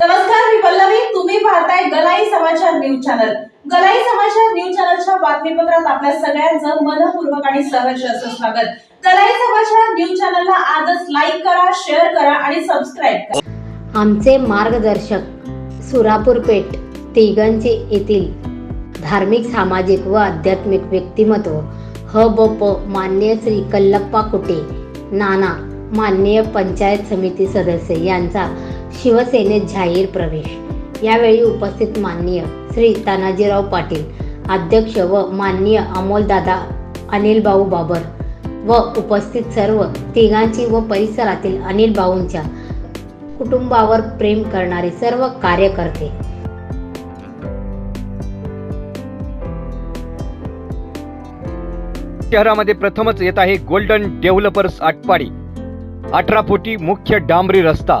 नमस्कार मी पल्लवी. तुम्ही पाहताय गलाई समाचार न्यूज चॅनल. गलाई समाचार न्यूज चॅनलच्या बातमीपत्रात आपल्या सगळ्यांचं मनपूर्वक आणि सहर्ष असं स्वागत. गलाई समाचार न्यूज चॅनलला आजच लाईक करा शेअर करा आणि सबस्क्राईब करा. आमचे मार्गदर्शक सुरापूर पेठ तिगंजी येथील धार्मिक सामाजिक व आध्यात्मिक व्यक्तिमत्व ह ब प मान्य श्री कल्लप्पा कुटे नाना माननीय पंचायत समिती सदस्य यांचा शिवसेनेत जाहीर प्रवेश. यावेळी उपस्थित माननीय श्री तानाजीराव पाटील अध्यक्ष व माननीय अमोलदादा अनिलभाऊ बाबर व उपस्थित सर्व तिघांची व परिसरातील अनिल भाऊंच्या कुटुंबावर प्रेम करणारे सर्व कार्यकर्ते. शहरामध्ये प्रथमच येत आहे गोल्डन डेव्हलपर्स आटपाडी. अठरा फुटी मुख्य डांबरी रस्ता.